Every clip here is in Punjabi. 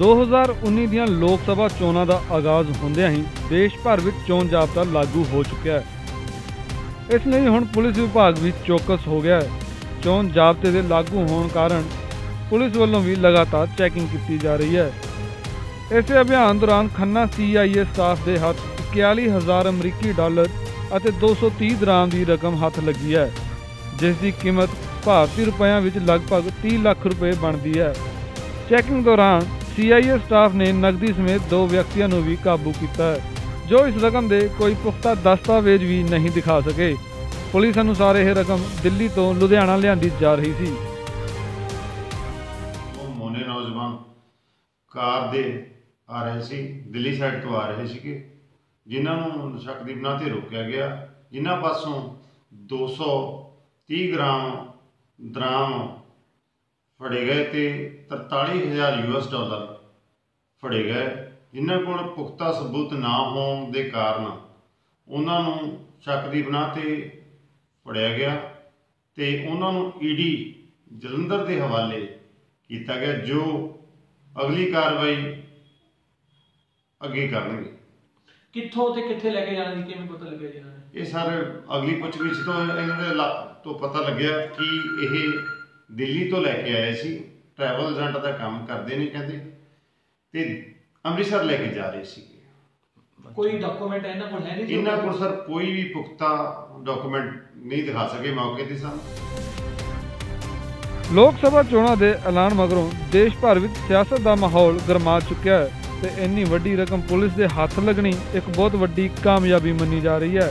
2019 ਦੀਆਂ ਲੋਕ ਸਭਾ ਚੋਣਾਂ ਦਾ ਆਗਾਜ਼ ਹੁੰਦਿਆਂ ਹੀ ਦੇਸ਼ ਭਰ ਵਿੱਚ ਚੋਣ ਜ਼ਾਬਤਾ ਲਾਗੂ ਹੋ ਚੁੱਕਿਆ ਹੈ। ਇਸ ਲਈ ਹੁਣ ਪੁਲਿਸ ਵਿਭਾਗ ਵੀ ਚੌਕਸ ਹੋ ਗਿਆ ਹੈ। ਚੋਣ ਜ਼ਾਬਤੇ ਦੇ ਲਾਗੂ ਹੋਣ ਕਾਰਨ ਪੁਲਿਸ ਵੱਲੋਂ ਵੀ ਲਗਾਤਾਰ ਚੈਕਿੰਗ ਕੀਤੀ ਜਾ ਰਹੀ ਹੈ। ਇਸੇ ਅਭਿਆਨ ਦੌਰਾਨ ਖੰਨਾ ਸੀਆਈਏ ਸਟਾਫ ਦੇ ਹੱਥ 41000 ਅਮਰੀਕੀ ਡਾਲਰ ਅਤੇ 230 ਦਰਾਮ ਦੀ ਰਕਮ ਹੱਥ ਲੱਗੀ ਹੈ, ਜਿਸ ਦੀ ਕੀਮਤ ਭਾਰਤੀ ਰੁਪਇਆਂ ਵਿੱਚ ਲਗਭਗ 30 ਲੱਖ ਰੁਪਏ ਬਣਦੀ ਹੈ। ਚੈਕਿੰਗ ਦੌਰਾਨ ਸੀਆਈਏ ਸਟਾਫ ਨੇ ਨਕਦੀ ਸਮੇਤ ਦੋ ਵਿਅਕਤੀਆਂ ਨੂੰ ਵੀ ਕਾਬੂ ਕੀਤਾ ਹੈ, ਜੋ ਇਸ ਰਕਮ ਦੇ ਕੋਈ ਪੁਖਤਾ ਦਸਤਾਵੇਜ਼ ਵੀ ਨਹੀਂ ਦਿਖਾ ਸਕੇ। ਪੁਲਿਸ ਅਨੁਸਾਰ ਇਹ ਰਕਮ ਦਿੱਲੀ ਤੋਂ ਲੁਧਿਆਣਾ ਲਿਆਂਦੀ ਜਾ ਰਹੀ ਸੀ। ਉਹ ਮੋਨੇ ਨੌਜਵਾਨ ਕਾਰ ਦੇ ਆ ਰਹੇ ਸੀ, ਦਿੱਲੀ ਸਾਈਡ ਤੋਂ ਆ ਰਹੇ ਸੀਗੇ, ਜਿਨ੍ਹਾਂ ਨੂੰ ਸ਼ੱਕ ਦੀ ਬਣਾ ਤੇ ਰੋਕਿਆ ਗਿਆ। ਜਿਨ੍ਹਾਂ ਪਾਸੋਂ 230 ਗ੍ਰਾਮ ਦਰਾਮ ਫੜੇ ਗਏ ਤੇ 43000 ਯੂਐਸ ਡਾਲਰ ਫੜੇ ਗਏ। ਜਿਨ੍ਹਾਂ ਕੋਲ ਪੁਖਤਾ ਸਬੂਤ ਨਾ ਹੋਣ ਦੇ ਕਾਰਨ ਉਹਨਾਂ ਨੂੰ ਸ਼ੱਕ ਦੀ ਬਣਾ ਤੇ ਫੜਿਆ ਗਿਆ ਤੇ ਉਹਨਾਂ ਨੂੰ ਈਡੀ ਜਲੰਧਰ ਦੇ ਹਵਾਲੇ ਕੀਤਾ ਗਿਆ ਜੋ ਅਗਲੀ ਕਾਰਵਾਈ ਅੱਗੇ ਕਰਨਗੇ। ਕਿੱਥੋਂ ਤੇ ਕਿੱਥੇ ਲੈ ਕੇ ਜਾਣਾ ਸੀ ਕਿਵੇਂ ਪਤਾ ਲੱਗਿਆ ਜੀ ਇਹਨਾਂ ਨੇ? ਇਹ ਸਰ ਅਗਲੀ ਪੁੱਛਗਿੱਛ ਤੋਂ ਇਹਨਾਂ ਦੇ ਤੋਂ ਪਤਾ ਲੱਗਿਆ ਕਿ ਇਹ ਦਿੱਲੀ ਤੋਂ ਲੈ ਕੇ ਆਏ ਸੀ ਟਰੈਵਲ ਏਜੰਟ ਦਾ ਕੰਮ ਕਰਦੇ ਨੇ ਕਹਿੰਦੇ ਤੇ ਅੰਮ੍ਰਿਤਸਰ ਲੈ ਕੇ ਜਾ ਰਹੇ ਸੀ ਕੋਈ ਡਾਕੂਮੈਂਟ ਇਹਨਾਂ ਕੋਲ ਹੈ ਨਹੀਂ? ਇਹਨਾਂ ਕੋਲ ਸਰ ਕੋਈ ਵੀ ਪੁਖਤਾ ਡਾਕੂਮੈਂਟ ਨਹੀਂ ਦਿਖਾ ਸਕੇ ਮੌਕੇ ਤੇ ਸਾਨੂੰ। ਲੋਕ ਸਭਾ ਚੋਣਾਂ ਦੇ ਐਲਾਨ ਮਗਰੋਂ ਦੇਸ਼ ਭਰ ਵਿੱਚ ਸਿਆਸਤ ਦਾ ਮਾਹੌਲ ਗਰਮਾ ਚੁੱਕਿਆ ਹੈ ਤੇ ਇੰਨੀ ਵੱਡੀ ਰਕਮ ਪੁਲਿਸ ਦੇ ਹੱਥ ਲੱਗਣੀ ਇੱਕ ਬਹੁਤ ਵੱਡੀ ਕਾਮਯਾਬੀ ਮੰਨੀ ਜਾ ਰਹੀ ਹੈ।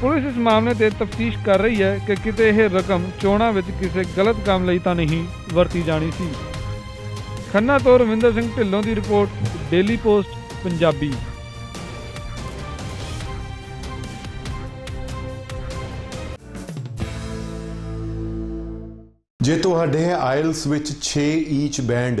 ਪੁਲਿਸ ਇਸ ਮਾਮਲੇ ਤੇ ਤਫਤੀਸ਼ ਕਰ ਰਹੀ ਹੈ ਕਿ ਕਿਤੇ ਇਹ ਰਕਮ ਚੋਣਾਂ ਵਿੱਚ ਕਿਸੇ ਗਲਤ ਕੰਮ ਲਈ ਤਾਂ ਨਹੀਂ ਵਰਤੀ ਜਾਣੀ ਸੀ। ਖੰਨਾ ਤੋਂ ਰਵਿੰਦਰ ਸਿੰਘ ਢਿੱਲੋਂ ਦੀ ਰਿਪੋਰਟ, ਡੇਲੀ ਪੋਸਟ, ਪੰਜਾਬੀ। ਜੇ ਤੁਹਾਡੇ ਆਇਲਸ ਵਿੱਚ 6 ਈਚ ਬੈਂਡ